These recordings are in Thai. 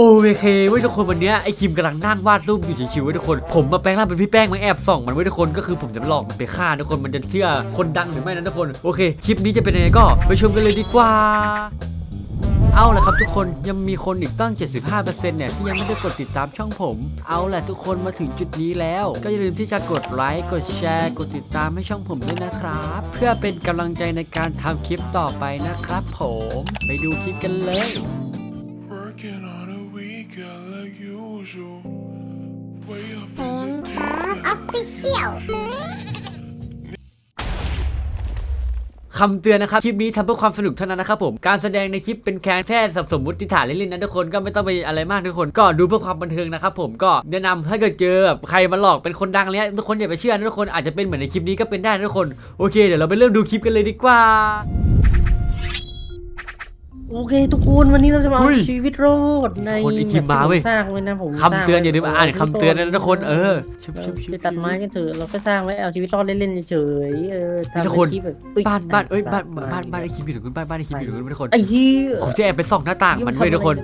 โอเคเว้ยทุกคนวันนี้ไอคิมกำลังนั่งวาดรูปอยู่ชิวๆเว้ยทุกคน ผมมาแปลงร่างเป็นพี่แป้งมาแอบส่องมันไว้ยทุกคนก็คือผมจะหลอกมันไปฆ่าทุกคนมันจะเชื่อคนดังหรือไม่นั้นทุกคน โอเคคลิปนี้จะเป็นยังไงก็ไปชมกันเลยดีกว่าเอาละครับทุกคนยังมีคนอีกตั้ง 75%เนี่ยที่ยังไม่ได้กดติดตามช่องผม เอาละทุกคนมาถึงจุดนี้แล้ว ก็อย่าลืมที่จะกดไลค์กดแชร์ กดติดตามให้ช่องผมด้วยนะครับ เพื่อเป็นกำลังใจในการทำคลิปต่อไปนะครับผม ไปดูคลิปกันเลย like usual. Way up เซ in น the ครับ deep ออฟฟิเชียลคำเตือนนะครับ คลิปนี้ทำเพื่อความสนุกเท่านั้นนะครับผม การแสดงในคลิปเป็นแค่แค่สมมติฐานเล่นๆนะทุกคนก็ไม่ต้องไปอะไรมากทุกคน ก็ดูเพื่อความบันเทิงนะครับผมก็แนะนำถ้าเกิดเจอแบบใครมาหลอกเป็นคนดังอะไรเนี้ยทุกคนอย่าไปเชื่อนะทุกคนอาจจะเป็นเหมือนในคลิปนี้ก็เป็นได้นะทุกคนโอเคเดี๋ยวเราไปเริ่มดูคลิปกันเลยดีกว่า โอเคทุกคนวันนี้เราจะมาเฮ้เอายชีวิตรอดในคนไอ้คิมมาเว้ยแบบที่ผสร้างไว้นะผมคำเตือนอย่าลืมอ่านคำเตือนนะทุกคนเออชิบเราชิบชิบ ไปตัดไม้กันเถอะเราก็สร้างไว้เอาชีวิตรอดเล่นๆเฉยๆเออทำทุกคนเป็ลิปแบบอุ๊ยบ้านบ้านเอ้ยบ้านตัดบ้านไม้บ้านไอคิมอยู่ตรงนู้นบ้านบ้านไอคิมอยู่ตรงนู้นทุกคนไอ้เหี้ยผมจะแอบไปส่องหน้าต่างมันเว้ยทุกคน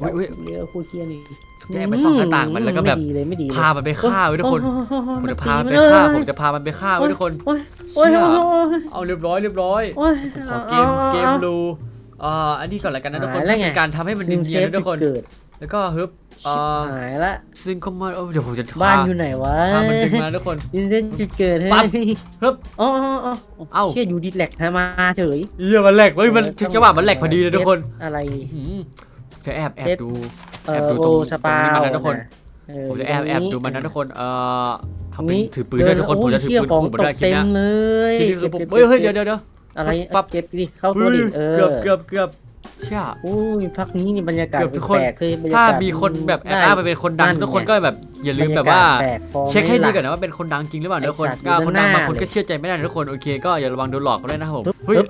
เฮ้ยเว้ยเดี๋ยวครูเชียร์นี่ผมจะแอบไปส่องหน้าต่างมันแล้วก็แบบไม่ดีเลยไม่ดีเลยพามันไปฆ่าเว้ยทุกคนโอ้โหผมจะพามันไปฆ่าผมจะพามันไปฆ่าเว้ยทุกคน โอ้ยโอ้ยเชี่ยโอ้ยโอ้ยเอาเรียบร้อยเรียบร้อยโอ้ย ขอเกมเกมรู อ่าอันนี้ก่อนละกันนะทุกคนหายแล้วไง เป็นการทำให้มันลืมเนีเซยนฟๆนะทุกคนจุดเกิดแล้วก็ฮึบชิอ่าบหายละ ซึ่งก็มาเออเดี๋ยวผมจะบ้านพอยู่ไหนวะพามันดึงมาทุกคนลืมเซฟจุดเกิดให้ปั๊บ ฮึบ อ๋ออ๋ออ๋อเอ้า เชี่ยอยู่ดีแหลกทำมาเฉยเหี้ยมันแหลกเฮ้ยมันจังหวะมันแหลกพอดีเลยทุกคนอะไรอื้อหือจะแอบแอบเซฟดู เอแอบอดูโอตรงสปาตรงนี้มันนะทุกคนเอผมจะแอบแอบดูมันนะทุกคน เอ่อทำเป็นนี่ถือปืนด้วยทุกคน ผมจะถือปืนขู่มันด้วยคลิปเต็เนี้มยเลยคลิปนี้คือผมก็บเฮ้ยเฮ้ยก็เดี๋ยวบเดี๋ยวเดี๋ยว อะไรปั๊บเก็บดิเข้าตัวเฮ้ยดิเออเกือบเกือบเกือบเชี่ยอุ้ยพักนี้นี่บรรยากาศเกือบทุกคนแปลกๆเลยบรรยากาศถ้ามีคนแบบแอบอ้างไปเป็นคนดังนั่นไงทุกคนก็แบบอย่าลืมแบบว่าบรรยกศแปลกพอเช็คให้ไหมดีล่ะก่อนนะว่าเป็นคนดังจริงหรือเปล่าไอ้ทุกคนสัตว์ก็คนดังดูหน้าบางคนก็เลยเชื่อใจไม่ได้นะทุกคนโอเคก็อย่าระวังโดนหลอกก็ได้นะครับผมเฮ้ยปึ๊บ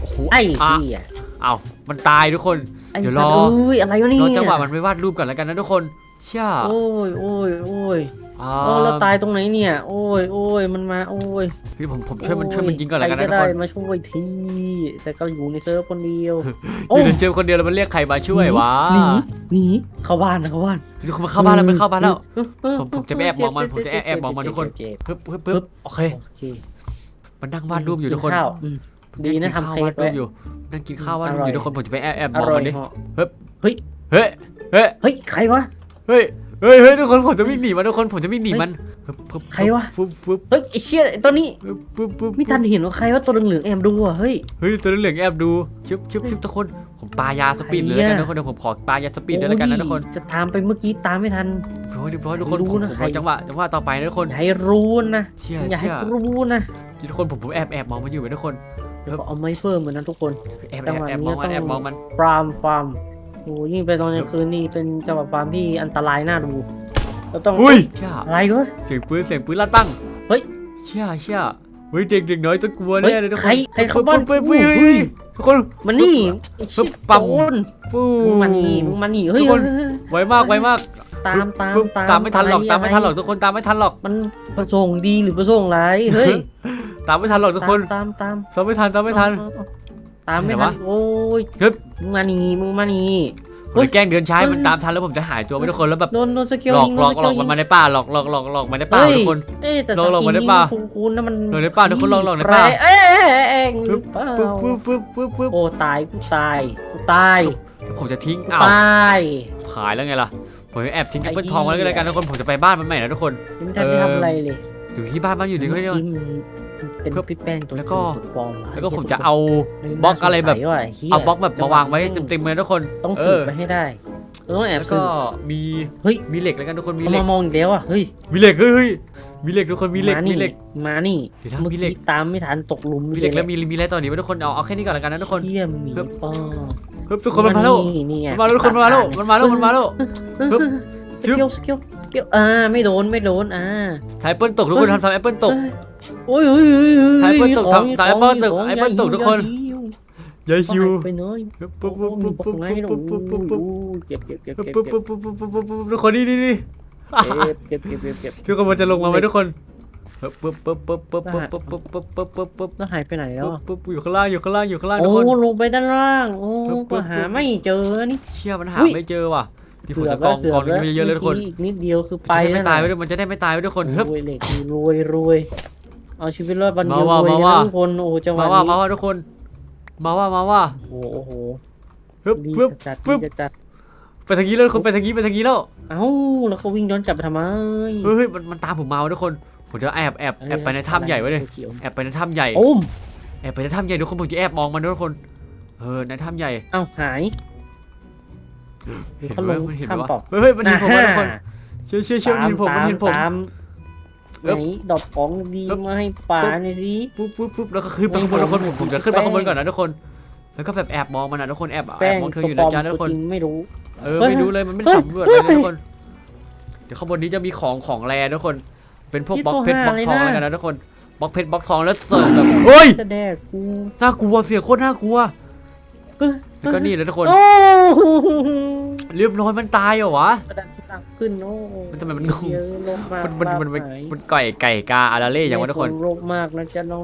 โอ้โหไอ้อะเหี้ยเอามันตายทุกคนไอ้เดี๋ยวสัตรออุ้ยอะไรวะเนี่ยรอจังหวะมันไปวาดรูปก่อนแล้วกันนะทุกคน เชื่อโอ้ยโอ้ยโอ้ย อ่าโอ้เราตายตรงไหนเนี่ย โอ้ยโอ้ยมันมา โอ้ยพี่ผมผมช่วยมันช่วยมันยิงก่อนแล้วกันนะใครทุกได้คนมาช่วยที แต่ก็อยู่ในเซิร์ฟคนเดียวอยู่ในเชลคนเดียวแล้วมันเรียกใครมาช่วยวะหนีหนีเข้าบ้านนะเข้าบ้านทุกคนมันเข้าบ้านแล้วมันเข้าบ้านแล้วเออเออผมผมจะไม่แอบมองมันผมจะแอบแอบมองมันทุกคน เจ็บปึ๊บปึ๊บปึ๊ปึ๊บบโอเค โอเคมันนั่งวาดรูปอยู่ทุกคนข้าวอืมดีนะงกิทำข้าวเค้วากดรูไว้ปอยู่นั่งกินข้าววาดรูปอร่ออยยู่ทุกคนผมจะไปแอบแอบอมองร่อมัยนดิ เหาะเฮ้ย เฮ้ย เฮ้ย เฮ้ย ใครวะ เฮ้ย เฮ้ยเฮ้ยทุกคนผมจะวิ่งหนีมันทุกคนผมจะวิ่งหนีมันปึ๊บปึ๊บใครวะ ฟึบฟึบเฮ้ยไอ้เชี่ยไอ้ตัวนี้ปึ๊บปึ๊บปึ๊บไม่ทันเห็นว่าใครว่าตัวเหลืองๆแอบดูอะเฮ้ยเฮ้ยตัวเหลืองๆแอบดูชิบชิบชิบทุกคนผมปายาสปีดเลยแล้วกันใครอะทุกคนเดี๋ยวผมขอปายาสปีดเลยแล้วกันนะทุกคนโอ้ยจะตามไปเมื่อกี้ตามไม่ทันโอ้ยเรียบร้อยทุกคนรู้ผมนะผมใครรอจังหวะจังหวะต่อไปนะทุกคนอย่าให้รู้นะเชี่ยอย่าให้เชี่ยรู้นะทุกคนผมผมแอบแอบมองมันอยู่เว้ยทุกคนเดี๋ยวเอาไม้เพิ่มเหมือนนั้นทุกคนแอบจัแองบหวะแอบนี้มองมันต้องแอบมองมันฟาร์มฟาร์ม โอ้ยิ่งไปตอนกลางคืนนี่เป็นจังหวะฟาร์มที่อันตรายน่าดูเราต้องอุ้ยเชี่ยอะไรวะเสียงปืนเสียงปืนลั่นปังเฮ้ยเชี่ยเชี่ยเฮ้ยเด็กเด็กน้อยต้องกลัวเฮ้ยแน่เลยทุกคนใครใครเข้าบ้านปึ๊บปึ๊บอุ้ปึ๊บยเฮ้ยทุกคนมันนี่ไอ้ปึ๊ชิบบปั๊มโจรฟูมึงมานี่มึงมานี่เฮ้ยทุกคนเฮ้ยเฮ้ยไวมากไวมากตามตามปึ๊บตามตามไม่ทันหรอกะตามไม่ทันหรอกทุกคนตามไม่ทันหรอกมันประสงค์ดีหรือประสงค์ร้ายเฮ้ยตามไม่ทันหรอกทุกคนตามตามตามไม่ทันตามไม่ทัน ตามไม่ไหนทัวะนโอ้ยฮึบ มึงมานี่มึงมานี่ ผมจะแกล้งเดินช้าให้มันตามทันแล้วผมจะหายตัวไปทุกคนแล้วแบบโดนโดนสเกิลหลอกยิงหลอกโดหลอกสมันยิงมาในป่าหลอกหลอกหลอกหลอกมาในป่าเฮ้ยทุกคน เอ้ยแต่ลองลองสมากิได้นป่ะนี่คุ้นๆนะมันลองได้ป่ะทุกคนลองลองได้ป่ะแรงเอ้ยเอ้ยเอ้ยเอ้ยปึ๊บเปล่าปึ๊บปึ๊บปึ๊บปึ๊บปึ๊บโอ้ตายกูตายกูตายผมจะทิ้งกูอ้าวตายขายแล้วไงล่ะ ผมจะแอบทิ้งไอ้แอปเปิลทองไว้แล้วกันทุกคนผมจะไปบ้านมันใหม่นะทุกคน ยังไม่ทันได้ทำอะไรเลยอยู่ที่บ้านมันอยู่ดีก็เดียวเมื่อกี้มัน เป็นเพิ่มพี่แป้งตัวแล้วก็ตัวปลอมแล้วก็ผมจะเอาบล็อกอะไรแบบน่าสงสัยว่ะเหี้ยเอาบล็อกแบบมาวางไว้เต็มๆเลยทุกคนต้องเอสืบอไปให้ได้เราต้องแอบแล้วสืก็บมีเฮ้ยมีเหล็กแล้วกันทุกคนมีเอาเหล็กมามองอีกแล้วอะเฮ้ยมีเหล็กเฮ้ยเฮ้ยมีเหล็กทุกคนมีเหล็กามีนี่เหล็กมานี่เดี๋ยวนะเมื่อมีเหล็กี้กตามไม่ทันตกหลุมมีเหล็กแล้วมีมีอะไรต่อนี้ไว้ทุกคนเอาเอาแค่นี้ก่อนแล้วกันนะทุกคนเยี่ยมหมีเพิ่มป้อเฮ้ยทุกคนมันมาแล้วนี่ไงมันมาแล้วทุกคนมันมาแล้วมันมาแล้วมันมาแล้วปึ๊บสกิลสกิลสกิลอ่าไม่โดนไม่โดนอ่าถ่ายแอปเปิลตกทุกคนทำทำแอปเปิลตก โอ้ยโอ้ยโอ้ยโอ้ยถ่ายเปิ้ลตกของถ่ายของเปิ้ลตกของไอ้เปิ้ลตกทุกคนอย่ายายฮิวไปน้อยปึ๊บปุ๊ปึ๊บบปุ๊ปึ๊บบปึ๊ปุ๊บบปึ๊บปุ๊ปึ๊บบปึ๊บเก็บเก็บเก็บปึ๊บเก็บปึ๊บปึ๊บปึ๊บปึ๊บปึ๊บปึ๊บทุกคนนี่นี่นี่เก็บเก็บเก็บเก็บทุกคนมันจะลงมาไหมทุกคนปึ๊บปึ๊บปึ๊บปึ๊บปึ๊บปึ๊บปึ๊บปึ๊บปึ๊บปึ๊บปึ๊บปึ๊บแล้วหายไปไหนแล้วปึ๊บอะปึ๊บอยู่ข้างล่างอยู่ข้างล่างอยู่ข้างล่างทุโอ้กคนลงไปด้านล่างโอ้ปึ๊บปึ๊ก็บหาไม่เจอนี่เชี่ยมันหาอุ๊ยไม่เจอว่ะที่ผมจะกองกองนี้เยอะๆเลยทุกคนอีกนิดเดียวคือไปจะได้ไม่แล้วตายนะไว้ด้วยมันจะได้ไม่ตายไว้ด้วยทุกคนเฮ้ยรวยเหล็กรวยรวย เอาชีวิตรอดบันเดียวมาว่ารวยมานะว่า ทุกคนโอ้จังหวะมาว่ามานี้ว่าทุกคน มาว่ามาว่าโอ้โหโอ้โหฮึบดีฮึบจัดปึ๊บดีจัดไปทางนี้แล้วทุกคนไปทางนี้ไปทางนี้แล้วเอ้าแล้วก็วิ่งย้อนกลับไปทำไมเฮ้ยเฮ้ยมันมันตามผมมาเว้ยทุกคน ผมจะแอบแอบแอบไปในถ้ำใหญ่ไว้เลยเขียวแอบไปในถ้ำใหญ่ ๆโอ้มแอบไปในถ้ำใหญ่ทุกคนผมจะแอบมองมันด้วยทุกคน เออในถ้ำใหญ่ เอ้าหายเห็นเขาไหมลงมันเห็นไหมถ้ำวะเปล่าเฮ้ยเฮ้ยมันเห็นผมว่ะทุกคนอ่าเชื่อเชื่อเชื่อมันเห็นผมมันเห็นผม ตามเอิ ไหบนดอกของดีเอิบมาให้ป่าปึ๊บหน่อยสิปุ๊บปุ๊บปุ๊บแล้วก็ขึ้นไปข้างบนทุกคนผมผมจะขึ้นไปข้างบนก่อนนะทุกคน แล้วก็แบบแอบมองมันนะทุกคนแอบแอแป้บงมองเธอตัวอยู่ปลนะอมจ๊ะทุตัวกคนจริงไม่รู้ เออเฮ้ยไม่รู้เลยมันไม่เฮ้ยสำรวจอะไรเลยเฮ้ยทุกคน เดี๋ยวข้างบนนี้จะมีของของแรทุกคน เป็นพวกนี่บล็อกเพชรบตัล็วอกห้าทองเลยนะแล้วกันนะทุกคนบล็อกเพชรบล็อกทองแล้วเสิร์ฟแบบเฮ้ยจะแดกกูน่ากลัวเสียงโคตรน่ากลัวเอ้ย แล้วก็นี่เลยทุกคนโอ้โหเรียบร้อยมันตายเหรอวะ กระดันตักขึ้นโอ้มันทำไมมันงง เยอะลงมามันมันมันมันหายมันไก่ไก่กาอาราเล่อย่างวะทุกคนโรคมากนะจ๊ะน้อง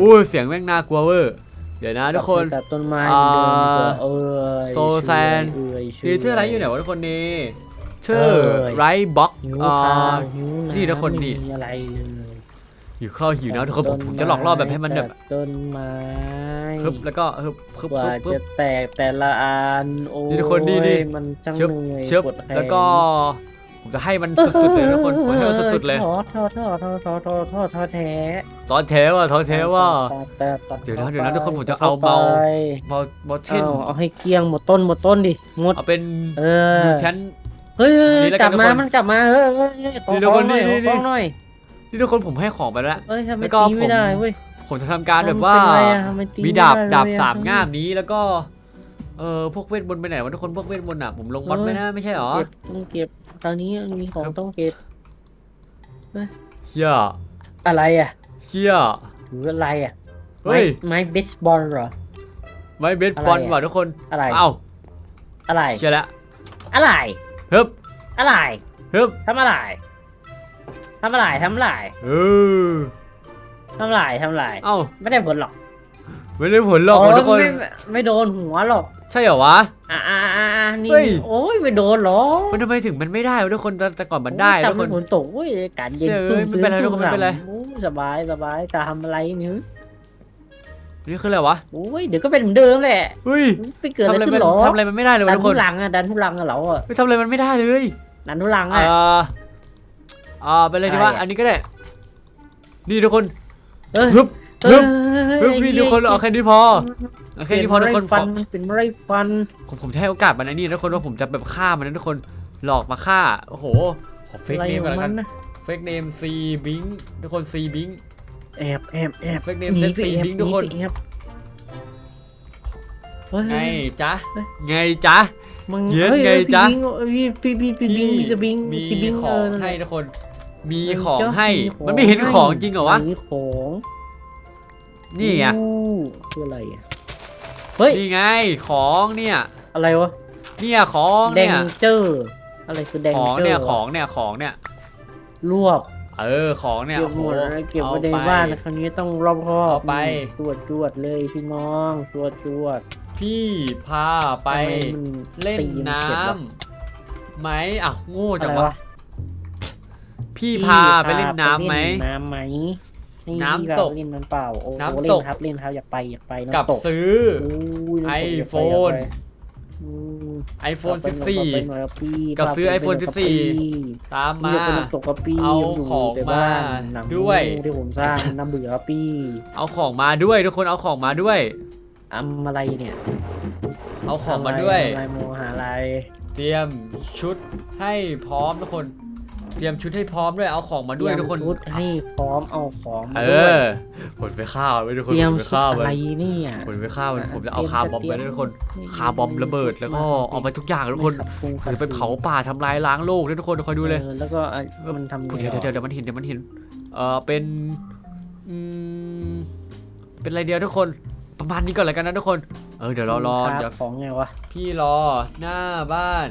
อู้เสียงแม่งน่ากลัวเวอร์เดี๋ยวนะๆทุกคน ตัดต้นไม้อ่าเดินเถอะเออโซแซน เอ้ยนี่ชื่ออะไรอยู่ไหนวะทุกคนนี่ชื่อเอ้ยไรบ็อกหิวอ่า ข้าวหิวำนี่ทุกคนนี่ ไม่มีอะไรเลย หิวข้าวหิวนะทุกคนผมผมจะหลอกล่อแบบให้มันแบบตัดต้นไม้ฮึบแล้วก็ฮึบฮึบกว่าฮึบฮึจะบ แตกแต่ละอันโอ้ยนี่ทุกคนนี่นี่ มันจังเชิบเหนื่อยเชิบปวดขนแล้วก็ผมจะให้มันสุดๆเลยนะทุกคนผมให้มันสุดๆเลยท้อท้อท้อท้อท้อท้อท้อท้อแท้ตอนเทว่ะตอนเทว่ะแต่แต่เดี๋ยวนะเดี๋ยวนะทุกคนผมจะเอาเมาไปบอลบอลเช่นเอาเอาให้เกลี้ยงหมดต้นหมดต้นดิหมดเอาเป็นเออยูแทนเฮ้ยเฮ้ยนี่แล้วกกัลันบทุกมาคนมันกลับมาเฮ้ยเฮ้ยเฮ้ยขอนี่ทุกคนขอหอยนี่ขอนี่หน่อย นี่ทุกคนผมให้ของไปแล้ว เอ้ยทำไมแล้วก็ตีไม่ได้ผมเว้ย ผมจะทำการแบบว่ามันเป็นไรอะทำไมตีมีดาบไเลยดาบอะสามง่ามนี้แล้วก็ เออพวกเวทมนต์ไปไหนวะทุกคนพวกเวทมนต์อะผมลงวัดเออ ไม่นะไม่ใช่หรอ เก็บต้องเก็บตอนนี้มีของต้องเก็บเชี่ยอะไรอะเชี่ยหรืออะไรอะเฮ้ยไม้เบสบอลเหรอ ไม่เบสบอลอะไรอะ ว่ะทุกคนอะไร เอ้าอะไร เชี่ยแล้วอะไร ฮึบอะไร ฮึบทำอะไร ทำอะไรทำอะไรเออทำอะไรทำอะไรเอ้าไม่ได้ผลหรอกไม่ได้ผลหรอกว่ะทุกคน ไม่ไม่โดนหัวหรอก ใช่เหรอวะ อ่าอ่าอ่าอ่านี่เฮ้ยโอ้ยไม่โดนหรอก มันทำไมถึงมันไม่ได้วะทุกคนแต่แต่ก่อนมันได้แต่ทุกคนฝนตกเว้ยอากาศเย็นเชื่อชุ่เอ้ยไม่เป็นไรชื้ทุกคนไม่เป็นไรโอ้ยสบายสบายจะทำอะไรนี่นี่คืออะไรวะโอ้ยเดี๋ยวก็เป็นเหมือนเดิมแหละเฮ้ยไปเกิดทำอะไรอะไรขึ้มันนหรอทำอะไรมันไม่ได้เลยดัวะนทุกทุคนลังอะดันทุลังอะเหรออะเฮ้ยทำอะไรมันไม่ได้เลยดันทุลังเอ่อะ ออ่าไปเลยดีว่าอะไรอะอันนี้ก็ได้ นี่ทุกคนเอ้ยฮึบเอ้ฮึยบฮึบพี่ทุกคนเอาแค่นี้พอเอาแค่นี้พอทุกคนฟันขอมันเป็นไรฟัน ผมผมจะให้โอกาสมันไอ้นี่นะทุกคนว่าผมจะแบบฆ่ามันนะทุกคน หลอกมาฆ่า โอ้โหขอเฟกอะไรเนมขกัอนงแล้วมักันนนะเฟกเนมซีบิงทุกคนซีบิงแอบแอบแอบ Fake name ห set ไปสีแอบดิ้งทุกคนหไปแอบเฮ้ยไงจ๊ะเฮ้ยไงจ๊ะมึงเย็ดฮ้ไงอ้พี่จ๊ะบิงเอ้ยพี่พี่พี่บิงมีสบิงมีซีบิงขเอองอนั่นแหให้ละทุกคน มีเออของจ๊ะให้ของมันไม่เห็นของจริงเหรอวะมีของนี่ไงอู้คืออะไรอะเฮ้ยนี่ไงของเนี่ย อะไรวะเนี่ยของแดงเนี่ยเจอร์อะไรคือแดงของเจอร์เนี่ยของเนี่ยของเนี่ยรวบเออของเนี่ยเก็บโอ้หโหมดแล้วเก็บไว้ในเอาไปบ้านคราวนี้ต้องรอบคอบเอาไปตรวจตรวจเลยพี่น้องตรวจตรวจพี่พาไปทำไมมันเล่นตีมัน้เจ็บวะำไหมอะโง่อะจังไรวะวะ พี่พาไปเล่นน้ำไหม ปเล่นน้ำไหมให้น้ำพี่พาตกไปเล่นน้ำเปล่าโอ้น้ำเล่ตนกครับเล่นครับอยากไปอยากไปกับน้ำตกซื้อโอ้ยน้ำตกอยากไป iPhone อยากไปอืม iPhone พาไปหน่อยพาไปหน่อยครับพี่กับซื้อพาไป iPhone หน่ยครับ14พี่14 ตามพี่มาอยากไปน้ำตกกับพี่เอายู่ของแต่บ้นมาหนังด้วย ที่ผมสร้างน้ำเบื่อครับพี่เอาของมาด้วยทุกคนเอาของมาด้วยทำอะไรเนี่ยเอาของมาด้วยทำอะไรโมหาอะไร เตรียมชุดให้พร้อมทุกคน เตรียมชุดให้พร้อมด้วยเอาของมาด้วยทุกคน เตรียมชุดให้พร้อมเอาของมาเอด้วยอผลไปฆ่าไว้ทุกคนเตรียมผลไปชุดฆ่าอะมันไรเนี่ยผลไปฆ่ามันผมจะเอาคาร์บอมไปด้วยทุกคน คาร์บอมระเบิดแล้วก็เอาไปทุกอย่างทุกคนขัดหรือไปเผาป่าทำลายล้างโลกด้วยทุกคนคอยดูเลย ออแล้วก็อะมันทำไงเดี๋ยวเดี๋ยวเดี๋ยวมันเห็นเดี๋ยวมันเห็น เออเป็นอืมเป็นอะไรเดียวทุกคนประมาณนี้ก่อนแล้วกันนะทุกคน เออเดี๋ยวรอรอครับเดี๋ยวของไงวะพี่รอหน้าบ้าน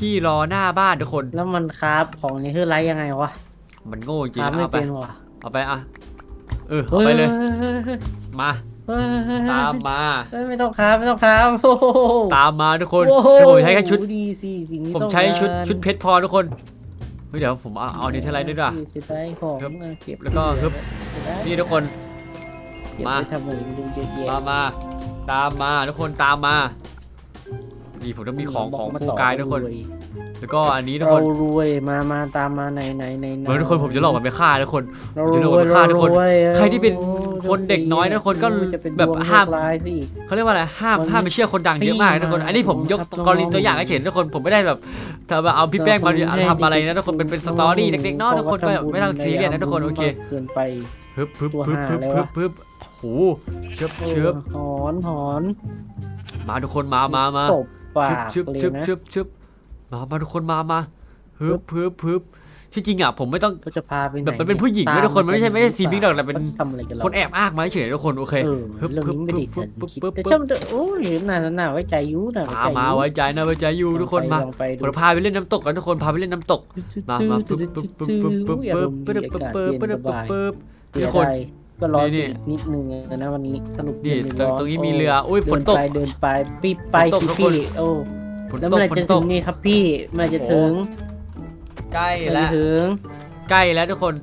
พี่รอหน้าบ้านทุกคน แล้วมันครับของนี่คือไรยังไงวะมันโง่จริงครับนะไม่เอาไป เป็นวะเอาไปอะ เออ เอาไปเลย มาเเฮ้ยตามมา เฮ้ยไม่ต้องครับไม่ต้องครับโอ้โหตามมาทุกคนโอ้โหเดี๋ยวผมใช้แค่ชุด ดีสิสิ่งนี้ผมต้องใช้ชุดการชุดเพชรพอทุกคน เฮ้ยเดี๋ยวผมเอาเอาเนเธอร์ไลท์ด้วยดีกว่าสิบได้ของครับมาเก็บแล้วก็ฮึบ นี่ทุกคนเก็บมาไว้ทำอะไรไม่รู้เยอะแยะมามา ตามมาทุกคนตามมา นี่ผมต้องมีของของบมผู้ต่กายทุกคนรวยแล้วก็อันนี้ทุกเราคนรวยมามาตามมาในในในเหมือนทุกคนผมจะหลอกมันไปฆ่าทุกคน เราผมจะรหลอกวยมันฆ่าทุกคนเรารวยใครที่เป็นโอ้คนเด็กน้อยนะคนก็จะเป็นแบบดวงห้าม โชคร้ายสิเขาเรียกว่าอะไรห้ามมันห้ามไปเชื่อคนดังเยอะมากนะทุกคนไม่อันนี้ผมยกครับกรณีตัวอย่างให้เห็นทุกคนผมไม่ได้แบบทำเอาพี่แป้งมาให้ทำอะไรนะทุกคนเป็นเป็นสตอรี่เด็กๆเนาะทุกคนก็ไม่ต้องซีเรียสนะทุกคนโอเคเกินไปฮึบฮึบตัวฮึบห้าฮึบแล้วฮึวะบฮึบโหเชิบเชิบหอนหอนมาทุกคนมามามาตบ ปากชึบเลยชึบนะ ชึบชึบมามาทุกคนมามาฮึบฮึบฮึบที่จริงอะผมไม่ต้อง ก็จะพาไปไหนแบบมันเป็นผู้หญิงไม่ทุกคนมันไม่ใช่ไม่ใช่ซีบิ๊กหรอกแต่เป็นทำอะไรกันเราคนแอบอ้างมาเฉยๆทุกคนโอเค เออฮึบเรื่องนี้ไม่ได้ฮึเกิบดฮึบคิดฮึบ แต่ชอบโอ้ยน่าน่าไว้ใจอยูนะมามาไว้ใจนะไว้ใจอยู่ทุกคนมาลองไปผมจะพาไปเล่นน้ำตกกันทุกคนพาไปเล่นน้ำตก มามาปึ๊บปึ๊บปึ๊บปึ๊บปึ๊บปึ๊บปึ๊บปึ๊บปึ๊บปึ๊บปึ๊บปึ๊บทุทุกกคคนน ก็ร้อนนี่อีกนิดนึงนะวันนี้สนุกนี่เย็ตรงร้ตรงนี้มีเรืออุ้ยฝนตกเดินไปเดินไปปีบไปฝนตกสิทุกคนพี่โอ้ฝนแล้วตเมื่อกไหรฝนจะตถึกงนี่ครับพี่เมื่อไหรจะถึงใกล้เมื่อไหรแล้วจะถึงใกล้แล้วทุกคน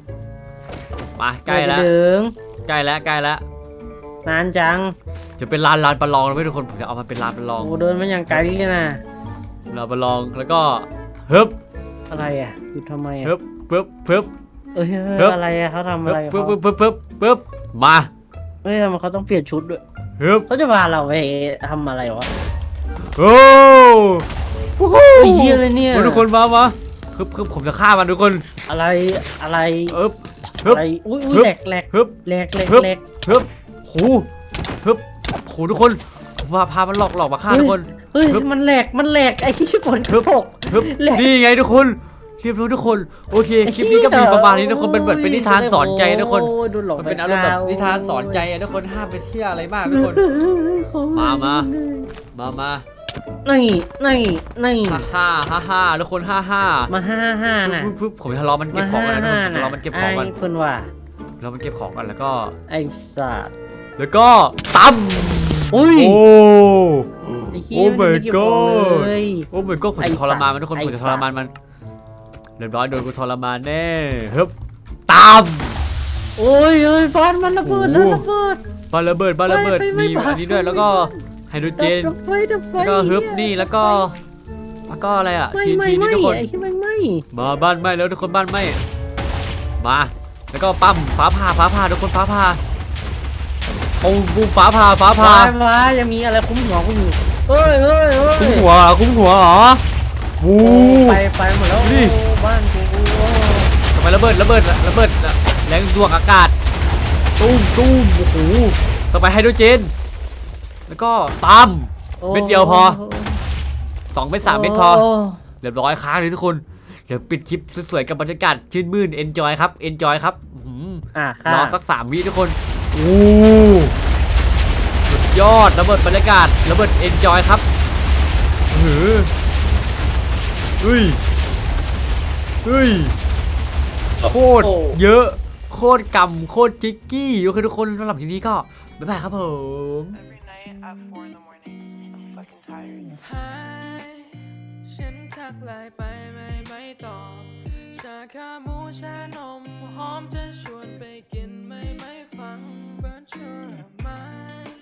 มาใกล้เมื่อไหรแล้วจะถึงใกล้แล้วใกล้แล้วนานจังจะเป็นลานลานประลองแล้วไหมทุกคนผมจะเอามาเป็นลานประลองโอ้เดินมาอย่างไกลเลยนะลานประลองแล้วก็ฮึบอะไรอะคือทำไมอะฮึบปึ๊บปึ๊บ เอ้ยฮึบอะไรอะเขาทำอะปึ๊บไรปึ๊บเขาปึ๊บปึ๊บปึ๊บมาเฮ้ยทำไมเขาต้องเปลี่ยนชุดด้วยฮึบเขาจะพาเราไปทำอะไรวะโอ้โอ้โหไอ้เหี้ยเลยเนี่ยมาทุกคนมามาฮึบฮึบผมจะฆ่ามันทุกคนอะไรอะไรฮึบฮึอะบไรอุ้ยอุ้ยฮึบ แหลกแหลกฮึบ แหลกแหลกฮึบ แหลก ฮึบโหฮึบโหทุกคนผมว่าพามันหลอกหลอกมาฆ่าทุกคน เฮ้ยฮึบ มันแหลกมันแหลกไอ้ที่ฝนฮึบตก ฮึบแหลก นี่ไงทุกคน เรียบร้อยทุกคน โอเค คลิปนี้ก็มีประมาณนี้ทุกคนเป็นแบบเป็นนิทานสอนใจทุกคนโอ้ยโดนหลอกมันเป็นอารมณ์แบบนิทานสอนใจอะทุกคนห้ามไปเชื่ออะไรมากทุกคน มามามามานี่นี่นี่ฮ่าฮ่าฮ่าฮ่าทุกคนฮ่าฮ่ามาห้าห้าน่ะฟึบฟึบผมจะรอมันเก็มาบของห้ากันนะห้าทุกคนน่ะรอมันเก็บของกันไอ้คนว่ารอมันเก็บของกันแล้วก็ ไอ้สัตว์แล้วก็ตั้มอุ้ยโอ้ไอ้เหี้โอ้ย my ไม่ได้เก็บของ god เลยโอ้ my god ผมไอ้จะทรมานมันทุกคนไอ้ผมจะทสัรตว์มานมัน เรียบร้อยโดนกูทรมานแน่ฮึบตั้มโอ้ยเอ้ยฟอนมันระเบิดโอ้แล้วระเบิดบาระเบิดบาระเบิดไฟไฟมีไฟอันนี้ด้วยแล้วก็ไฮโดรเจนดับไฟดับไฟแล้วก็ฮึบนี่แล้วก็แล้วก็อะไรอะไม่ทีนไม่ทีนี่ไม่ทุกคนไอ้ที่ไม่ไม่มาบ้านไหม้แล้วทุกคนบ้านไหม้มาแล้วก็ปั๊มฟ้าผ่าฟ้าผ่าทุกคนฟ้าผ่าโอ้บูมฟ้าผ่าฟ้าผ่าฟ้าฟ้ายังมีอะไรคุ้มหัวกูอยู่เอ้ยเอ้ยเอ้ยคุ้มหัวเหรอคุ้มหัวเหรอ วูโอ้ไปไปหมดแล้วนี่โอ้บ้านกูโอ้ทำไมระเบิดระเบิดระเบิดแรงดวงอากาศตุ้มตุ้มโอ้โหต่อไปไฮโดรเจน แล้วก็ตั้มโอ้เม็ดเดียวพอ สองเม็ดสามเม็ดพอ โเรียบร้อยค้างเลยทุกคน เดี๋ยวปิดคลิปสวยๆกับบรรยากาศชื่นมื่น enjoy ครับ enjoy ครับอื้อหืออะรค่ะอสักสามวิทุกคนโอ้สุดยอดระเบิดบรรยากาศระเบิด enjoy ครับเฮ้ย เฮ้ยเฮ้ยโคตรเยอะ โคตรกำโคตรจิกกี้โอเคทุกคนสำหรับทีนี้ก็ บ๊ายบายครับผม Every night at 4 in the morning. I'm fucking tired. Hi ฉันทักไลน์ไปไม่ไม่ตอบชาคาหมูชานม หอมจะชวนไปกินไม่ไม่ฟัง But you're mine